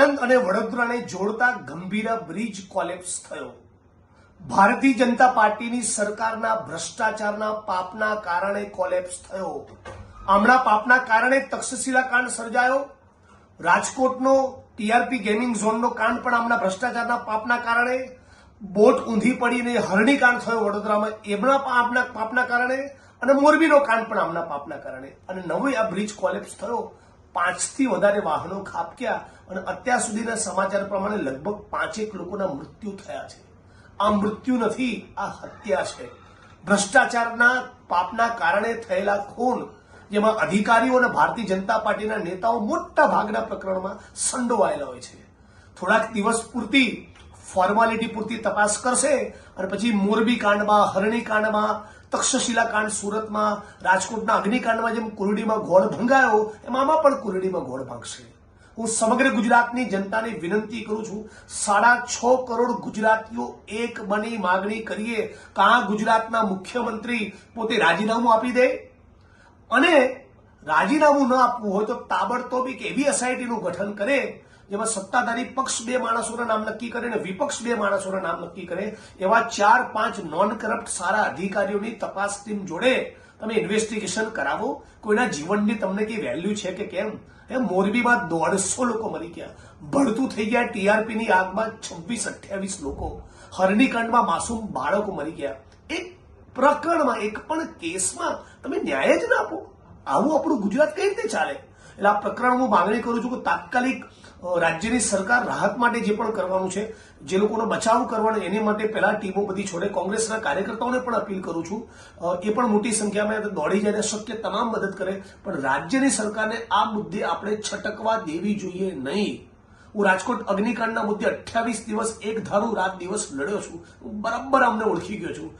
આણંદ અને વડોદરાને જોડતા ગંભીર બ્રિજ કોલેપ્સ થયો. ભારતીય જનતા પાર્ટીની સરકારના ભ્રષ્ટાચારના પાપના કારણે કોલેપ્સ થયો. હમણાં પાપના કારણે તક્ષશિલા કાંડ સર્જાયો. રાજકોટનો ટીઆરપી ગેમિંગ ઝોનનો કાંડ પણ આમના ભ્રષ્ટાચારના પાપના કારણે. બોટ ઊંધી પડીને હરણી કાંડ થયો વડોદરામાં. એમના પાપના પાપના કારણે અને મોરબીનો કાંડ પણ આમના પાપના કારણે. અને નવો આ બ્રિજ કોલેપ્સ થયો. પાંચથી વધારે વાહનો ખાબક્યા અને અત્યાર સુધીના સમાચાર પ્રમાણે લગભગ પાંચેક લોકોના મૃત્યુ થયા છે. આ મૃત્યુ નથી, આ હત્યા છે. ભ્રષ્ટાચારના પાપના કારણે થયેલા ખૂન, જેમાં અધિકારીઓ અને ભારતીય જનતા પાર્ટીના નેતાઓ મોટા ભાગના પ્રકરણમાં સંડોવાયેલા હોય છે. થોડાક દિવસ પૂરતી ફોર્માલિટી પૂરતી તપાસ કરશે અને પછી મોરબી કાંડમાં, હરણી કાંડમાં, તક્ષશિલા કાંડ સુરતમાં, રાજકોટના અગ્નિકાંડમાં જેમ કુરડીમાં ગોળ ભંગાયો, એમ આમાં પણ કુરડીમાં ગોળ ભાંગશે. હું સમગ્ર ગુજરાતની જનતાને વિનંતી કરું છું, સાડા છ કરોડ ગુજરાતીઓ એક બની માગણી કરીએ. કાં ગુજરાતના મુખ્યમંત્રી પોતે રાજીનામું આપી દે? અને રાજીનામું ન આપવું હોય તો તાબડતોબ એક એવી એસઆઈટીનું ગઠન કરે જેમાં સત્તાધારી પક્ષ બે માણસોના નામ નક્કી કરે અને વિપક્ષ બે માણસોના નામ નક્કી કરે, એવા ચાર પાંચ નોન કરપ્ટ સારા અધિકારીઓની તપાસ ટીમ જોડે તમે ઇન્વેસ્ટિગેશન કરાવો. કોઈના જીવનની તમને કઈ વેલ્યુ છે કે કેમ? એ મોરબીમાં દોઢસો લોકો મરી ગયા. ભળતું થઈ ગયા ટીઆરપીની આગમાં છવ્વીસ અઠ્યાવીસ લોકો. હરણીકાંડમાં માસૂમ બાળકો મરી ગયા. એક પ્રકરણમાં, એક પણ કેસમાં તમે ન્યાય જ ના આપો. આવું આપણું ગુજરાત કઈ રીતે ચાલે? એટલે આ પ્રકરણ હું માંગણી કરું છું કે તાત્કાલિક રાજ્યની સરકાર રાહત માટે જે પણ કરવાનું છે, જે લોકોનો બચાવ કરવાનો એની માટે પહેલા ટીમો બધી છોડે. કોંગ્રેસના કાર્યકર્તાઓને પણ અપીલ કરું છું. એ પણ મોટી સંખ્યામાં દોડી જાય શક્ય તમામ મદદ કરે. પણ રાજ્યની સરકારને આ મુદ્દે આપણે છટકવા દેવી જોઈએ નહીં. હું રાજકોટ અગ્નિકાંડના મુદ્દે અઠ્યાવીસ દિવસ એક ધારું રાત દિવસ લડ્યો છું. બરાબર અમને ઓળખી ગયો છું.